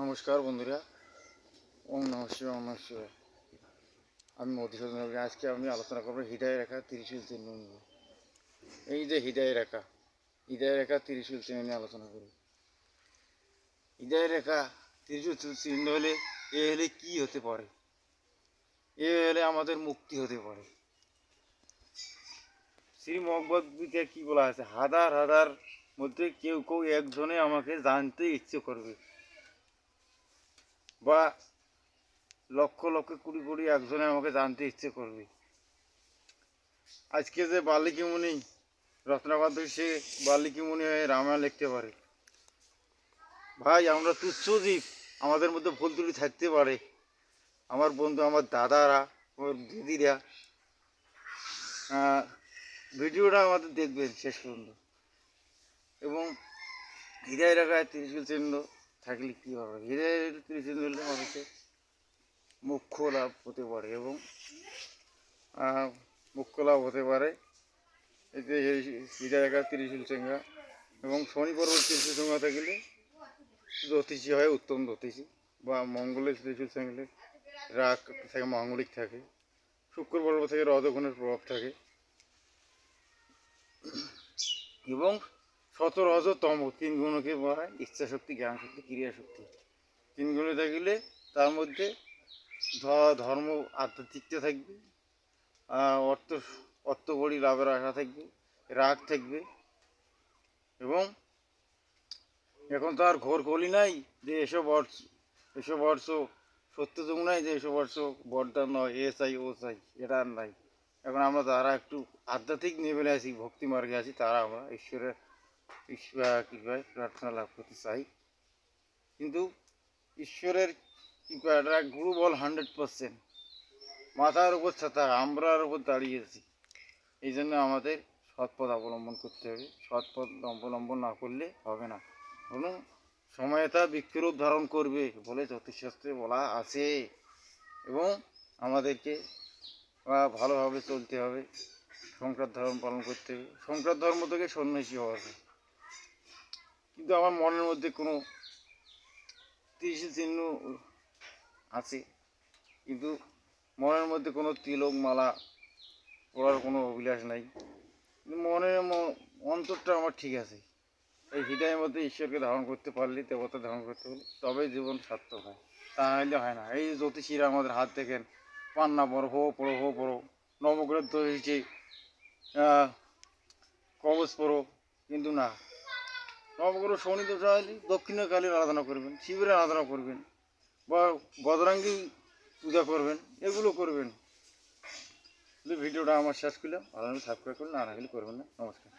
নমস্কার বন্ধুরা। ওম নম শিবায়, ওম নম শিবায়। আমি মধুসূদন। আজকে আমি আলোচনা করব হৃদয় রেখা ত্রিশূল চিহ্ন নিয়ে। এই যে হৃদয় রেখা হৃদয় রেখা ত্রিশূল চিহ্ন নিয়ে আলোচনা করি হৃদয় রেখা ত্রিশূল চিহ্ন হলে এ হলে কি হতে পারে? এ হলে আমাদের মুক্তি হতে পারে। শ্রী মহব্বতে কি বলা আছে? হাজার হাজার মধ্যে কেউ কেউ একজনে আমাকে জানতে ইচ্ছে করবে। বা লক্ষ লক্ষ কুড়ি কুড়ি একজনে আমাকে জানতে ইচ্ছে করবে। আজকে যে বাল্মীকি মুনি রত্নাবাদ সে বাল্মিকিমুনি হয়ে রামায়ণ লিখতে পারে। ভাই, আমরা তুচ্ছ জীব, আমাদের মধ্যে ভুল ত্রুটি থাকতে পারে। আমার বন্ধু, আমার দাদারা, আমার দিদিরা ভিডিওটা আমাদের দেখবেন শেষ পর্যন্ত। এবং হৃদয় রাখায় তিরিশ চিহ্ন থাকলে কী হবে? হৃদয় চিহ্ন হলে মানুষের মুখ্য লাভ হতে পারে এবং মুখ্য লাভ হতে পারে। এতে রেখা ত্রিশূল চিহ্ন এবং শনি পর্বত ত্রিশূল চিহ্ন থাকলে জ্যোতিষী হয়, উত্তম জ্যোতিষী বা মঙ্গলের ত্রিশূল চিহ্নে রাগ থাকে, মঙ্গলিক থাকে। শুক্র পর্ব থেকে রজগুণের প্রভাব থাকে। এবং শত রজ তম, তিন গুণকে বলা হয়, ইচ্ছা শক্তি, জ্ঞান শক্তি, ক্রিয়া শক্তি। তিন গুণে থাকলে তার মধ্যে ধর্ম আধ্যাত্মিকতা থাকবে অর্থ অর্থকড়ি লাভের আশা থাকবে, রাগ থাকবে এবং এখন তো আর ঘোর কলি নাই যে এসব অর্থ এসব অর্থ সত্য যুগ নাই যে এসব অর্থ বরদান নয়, এ চাই, ও চাই, এটা আর নাই। এখন আমরা যারা একটু আধ্যাত্মিক লেভেলে আছি ভক্তি মার্গে আছি, তারা আমরা ঈশ্বরের ঈশ্বর কৃপায় প্রার্থনা লাভ করতে চাই। কিন্তু ঈশ্বরের কৃপাটা গুরু বল হান্ড্রেড পার্সেন্ট। মাথার উপর ছাতা, আমরার উপর দাঁড়িয়েছি এই জন্য আমাদের সৎপথ অবলম্বন করতে হবে। সৎপথ অবলম্বন না করলে হবে না। বলুন সময়তা বৃক্ষরূপ ধারণ করবে বলে জ্যোতিষশাস্ত্রে বলা আছে। এবং আমাদেরকে ভালোভাবে চলতে হবে। সংসার ধর্ম পালন করতে হবে। সংসার ধর্ম থেকে সন্ন্যাসী হওয়া কিন্তু আমার মনের মধ্যে কোনো ত্রিশূল চিহ্ন আছে। কিন্তু মনের মধ্যে কোনো তিলক মালা পড়ার কোনো অভিলাষ নাই। মনের অন্তরটা আমার ঠিক আছে। এই হৃদয়ের মধ্যে ঈশ্বরকে ধারণ করতে পারলে, দেবতা ধারণ করতে পারলে, তবেই জীবন সার্থক হয়। তা নাহলে হয় না। এই জ্যোতিষীরা আমাদের হাত দেখেন, পান্না বড় হো পড়ো হো পড়ো নবগ্রন্থ হয়েছে কবচ পড়ো কিন্তু না। নবগ্রহ শনি দোষ হলে দক্ষিণকালীর আরাধনা করবেন, শিবের আরাধনা করবেন, বা বদরাঙ্গী পূজা করবেন, এগুলো করবেন। ভিডিওটা আমার শেষ করলাম। ভালো সাবস্ক্রাইব করুন আর করবেন না। নমস্কার।